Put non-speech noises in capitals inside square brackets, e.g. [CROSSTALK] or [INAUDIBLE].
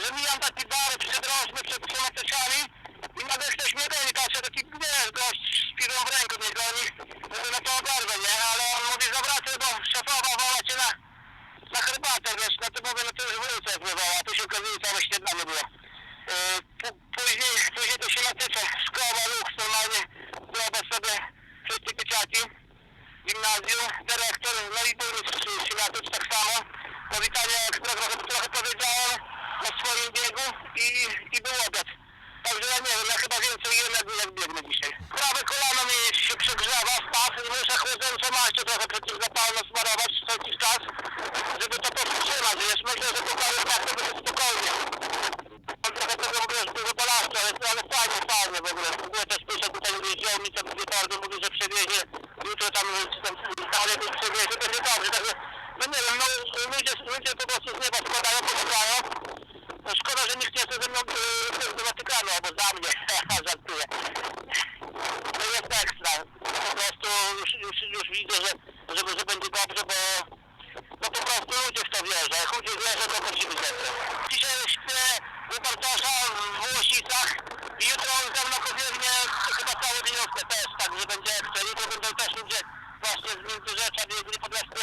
że mijam taki bar przydrożny przed kilometrami i nagle ktoś mnie goni, patrzę, taki, nie, gość z piwą w ręku mnie goni, mówię, no to oberwę, nie, ale on mówi, zawracaj, bo szefowa woła cię na, na herbatę, wiesz, no to mówię, no to już wrócę, jak mnie woła, tu się okazuje, całe śniadanie było. Yy, później, później to się natycze, szkoła, luks, normalnie, zrobię sobie wszystkie pieczaki, gimnazjum, dyrektor, no i burmistrz Silatycz tak samo. Powitanie ekstra trochę, trochę powiedziałem na swoim biegu i, i był obiad. Także ja nie wiem, ja chyba więcej jem jak, jak biegnę dzisiaj. Prawe kolano mi się przegrzewa, staw i muszę chłodzącą maścią trochę przeciwzapalną smarować co jakiś czas, żeby to powstrzymać, wiesz, myślę, że po paru dniach to będzie spokojnie. Mam trochę tego w ogóle dużo balastu, ale, ale fajnie, fajnie w ogóle. W też pisze tutaj jeździł mi co wieczorem, mówi, że przewiezie jutro tam, tam ale to przewiezie, będzie dobrze, także no nie wiem, no ludzie, ludzie po prostu z nieba spadają, pomagają. No szkoda, że nikt nie chce ze mną yy, do Watykanu, albo za mnie, [LAUGHS] żartuję. To jest ekstra, po prostu już, już, już widzę, że, że, że będzie dobrze, bo no po prostu ludzie w to wierzą. Jak ludzie wierzą, to musimy wierzyć. Dzisiaj śpię u Bartosza w Włosicach i jutro on ze mną pobiegnie chyba cały dniówkę też, tak, że będzie ekstra. Jutro będą też ludzie właśnie z Międzyrzecza biegli Podlaskiego.